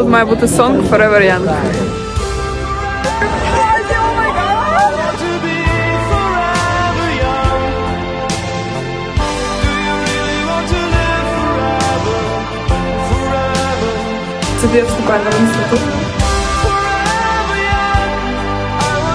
Тут має бути сонг Forever Young. to be forever young. Do you really want to live forever? Forever, Це я вступаю на інститут. forever young.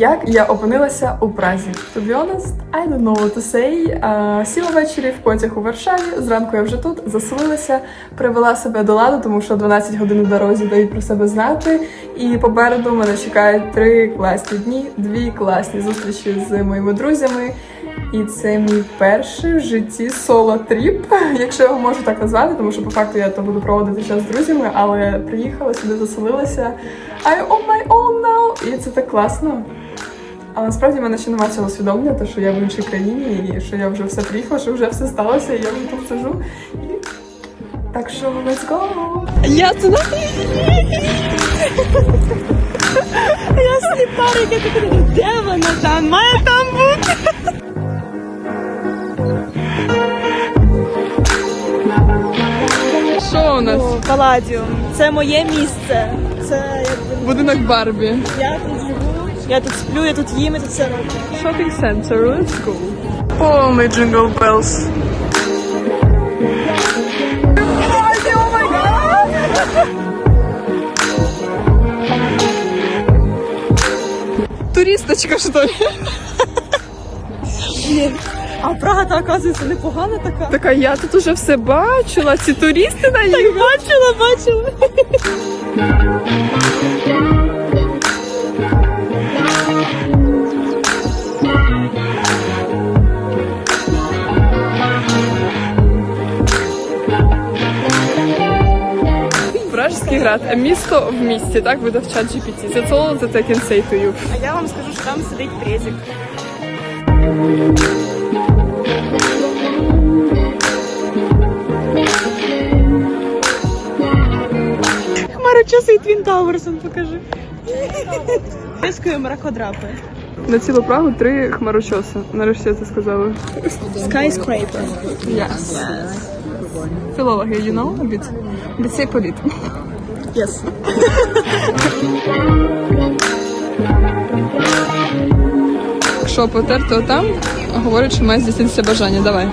Як я опинилася у Празі? To be honest, I don't know what to say. А, сіла ввечері в потяг у Варшаві. Зранку я вже тут заселилася, привела себе до ладу, тому що 12 годин у дорозі дають про себе знати. І попереду мене чекають три класні дні, дві класні зустрічі з моїми друзями. І це мій перший в житті соло-тріп, якщо я його можу так назвати, тому що по факту я то буду проводити час з друзями, але приїхала сюди, заселилася. I'm on my own now! І це так класно. Але насправді в мене ще немає цього усвідомлення, те, що я в іншій країні, і що я вже все приїхала, що вже все сталося, і я вже тут сижу. І... Так що let's go! Я туди. Я сліпарик, я така, де вона там? Має там бути. Що у нас? Паладіум. Це моє місце. Це якби Будинок Барбі. я тут я тут сплю, я тут їм, я тут все роблю. Shopping center, let's go. Повний джингл белс. Туристочка, что ли? Блін. А Прага, та, оказується, непогана така. Така я тут уже все бачила, ці туристи на Так бачила, бачила. Пражський град, місто в місті, так буде в чат GPT. That's all that I can say to you. А я вам скажу, що там сидить презик. Хмарочоси і Твін Тауерсом покажи. Пискою мракодрапи. На цілу Прагу три хмарочоси. Нарешті я це сказала. Skyscraper. Yes. Філологи, you know a bit? Ліцей політ. Yes. Якщо потерти отам, говорять, що має здійснитися бажання. Давай.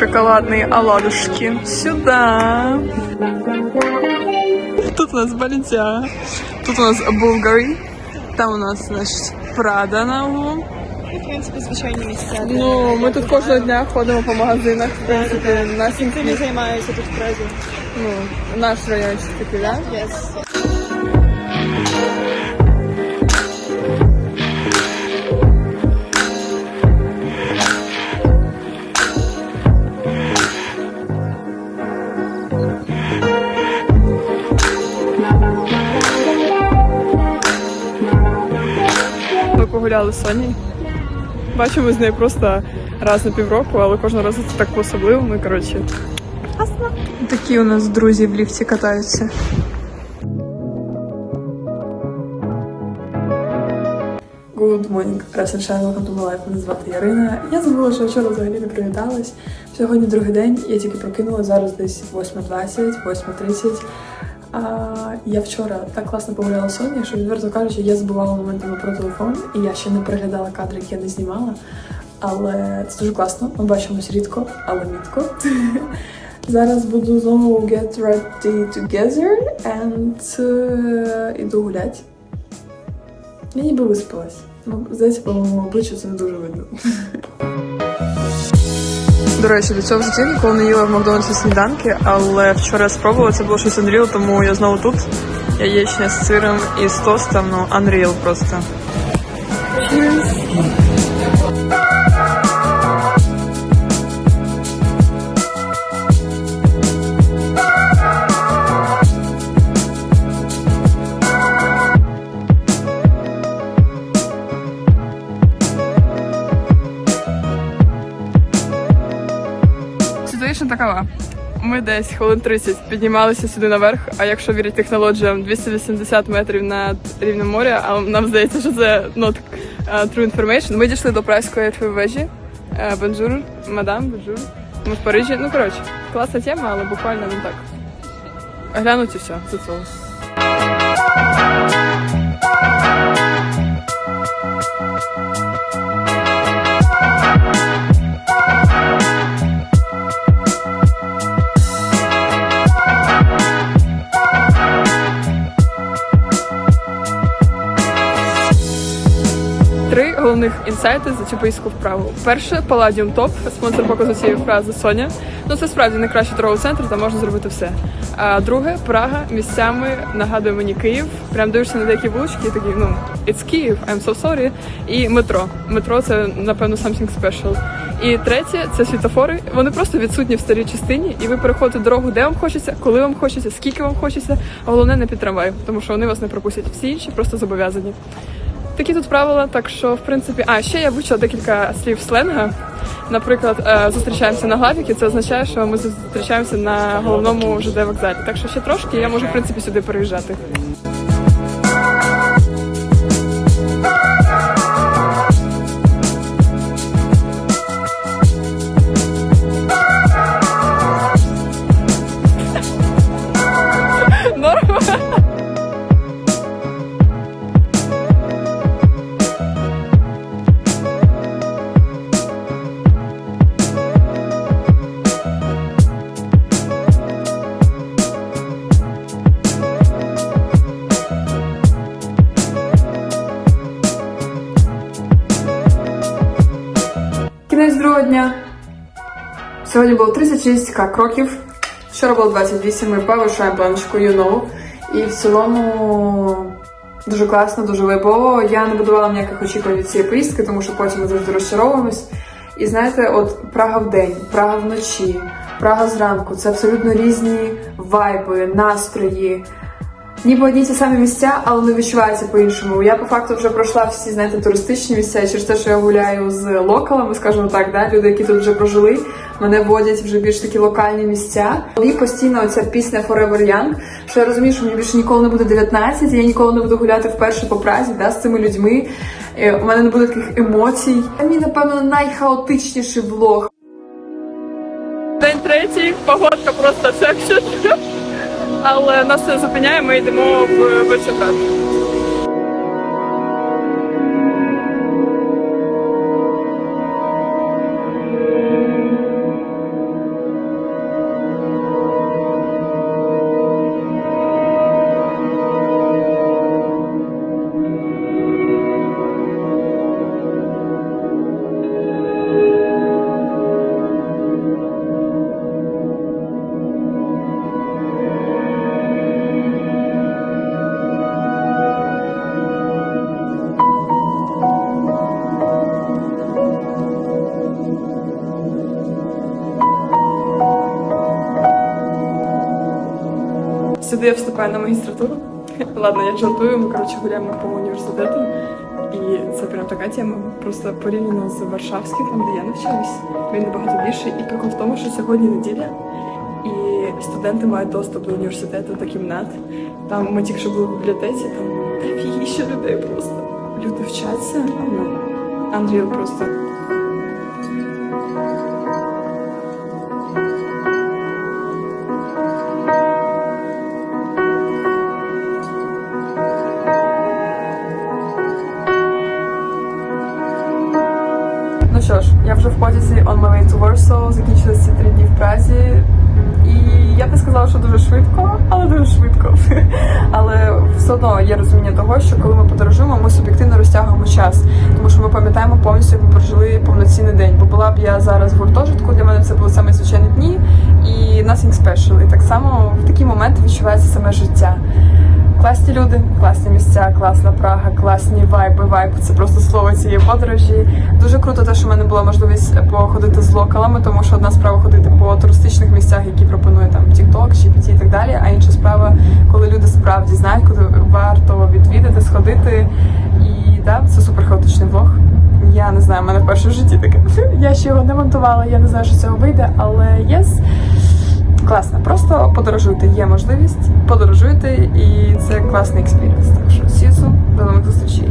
Шоколадные оладушки. Сюда. Тут у нас Балінця. Тут у нас Булгари. Там у нас, значить, Прада на углу. В принципі, звичайні місця. Ну, ми тут кожного дня ходимо по магазинах. В принципі, нас Цим я займаюся тут в Празі. ну, наш райончик такий, да? Yes. Ми погуляли з Сонею. Бачимо з нею просто раз на півроку, але кожного разу це так по-особливо. Ну, коротше. Класно. Такі у нас друзі в ліфті катаються. Good morning, Russian Shine, welcome to my life. Мене звати Ярина. Я забула, що вчора взагалі не привіталась. Сьогодні другий день, я тільки прокинула, зараз десь 8.20, 8.30. А, я вчора так класно погуляла Соні, що відверто кажучи, я забувала моментами про телефон, і я ще не переглядала кадри, які я не знімала. Але це дуже класно. Ми бачимось рідко, але мітко. Зараз буду знову get ready together and е, іду гулять. Я ніби виспалась. Ну, здається, по моєму обличчю це не дуже видно. До речі, до цього житті ніколи не їла в Макдональдсі сніданки, але вчора я спробувала, це було щось unreal, тому я знову тут. Яєчня з сиром і з тостом, ну, unreal просто. Ситуація такова. Ми десь хвилин 30 піднімалися сюди наверх, а якщо вірити технологіям, 280 метрів над рівнем моря, а нам здається, що це not uh, true information. Ми дійшли до прайської вежі. Е, Бонжур, мадам, бонжур. Ми в Парижі. Ну, коротше, класна тема, але буквально не так. Глянуть і все, це це. Головних інсайти за цю поїздку вправу. Перше Palladium Top, спонсор показу цієї фрази Соня. Ну це справді найкращий торговий центр, там можна зробити все. А друге, Прага місцями нагадує мені Київ. Прям дивишся на деякі вулички, і такий, ну it's Київ, I'm so sorry. І метро. Метро це напевно something special. І третє це світофори. Вони просто відсутні в старій частині, і ви переходите дорогу, де вам хочеться, коли вам хочеться, скільки вам хочеться. А головне не під трамвай, тому що вони вас не пропустять. Всі інші просто зобов'язані. Такі тут правила, так що в принципі, а ще я вивчила декілька слів сленга. Наприклад, е, зустрічаємося на главіки, це означає, що ми зустрічаємося на головному ЖД вокзалі. Так що ще трошки я можу в принципі сюди переїжджати. Кінець другого. Сьогодні було 36к кроків. Вчора було 28, ми повишаємо планочку know. І в цілому дуже класно, дуже вайбово. Я не будувала ніяких очікувань від цієї поїздки, тому що потім ми завжди розчаровуємось. І знаєте, от Прага в день, Прага вночі, Прага зранку це абсолютно різні вайби, настрої. Ніби одні ті самі місця, але не відчуваються по-іншому. Я по факту вже пройшла всі, знаєте, туристичні місця, через те, що я гуляю з локалами, скажімо так, да, люди, які тут вже прожили, мене водять вже більш такі локальні місця. І постійно оця пісня Forever Young, що я розумію, що мені більше ніколи не буде 19, і я ніколи не буду гуляти вперше по Празі, да, з цими людьми. Е, У мене не буде таких емоцій. Це мій, напевно, найхаотичніший влог. День третій, погодка просто секшн. Але нас це зупиняє, ми йдемо в Вишеград. Сюди я вступаю на магістратуру. Ладно, я жартую, ми коротше гуляємо по університету. І це прям така тема. Просто порівняно з Варшавським, там де я навчалась, він набагато більший. І прикол в тому, що сьогодні неділя, і студенти мають доступ до університету до кімнат. Там ми тільки що були в бібліотеці, там дофігіще людей просто. Люди вчаться. Ну, Unreal просто. Я вже в потязі on my way to Warsaw, закінчилися ці три дні в Празі. І я б не сказала, що дуже швидко, але дуже швидко. Але все одно є розуміння того, що коли ми подорожуємо, ми суб'єктивно розтягуємо час, тому що ми пам'ятаємо повністю, як ми прожили повноцінний день. Бо була б я зараз в гуртожитку, для мене це були саме звичайні дні і nothing special. І так само в такі моменти відчувається саме життя. Класні люди, класні місця, класна Прага, класні вайби. Вайб це просто слово цієї подорожі. Дуже круто, те, що в мене була можливість походити з локалами, тому що одна справа ходити по туристичних місцях, які пропонує там TikTok, GPT і так далі. А інша справа, коли люди справді знають, куди варто відвідати, сходити. І так, це супер хаотичний влог. Я не знаю, в мене вперше в житті таке. Я ще його не монтувала, я не знаю, що цього вийде, але єс класно. Просто подорожуйте, є можливість, подорожуйте, і це класний експірінс. Так що сізу, до нових зустрічей!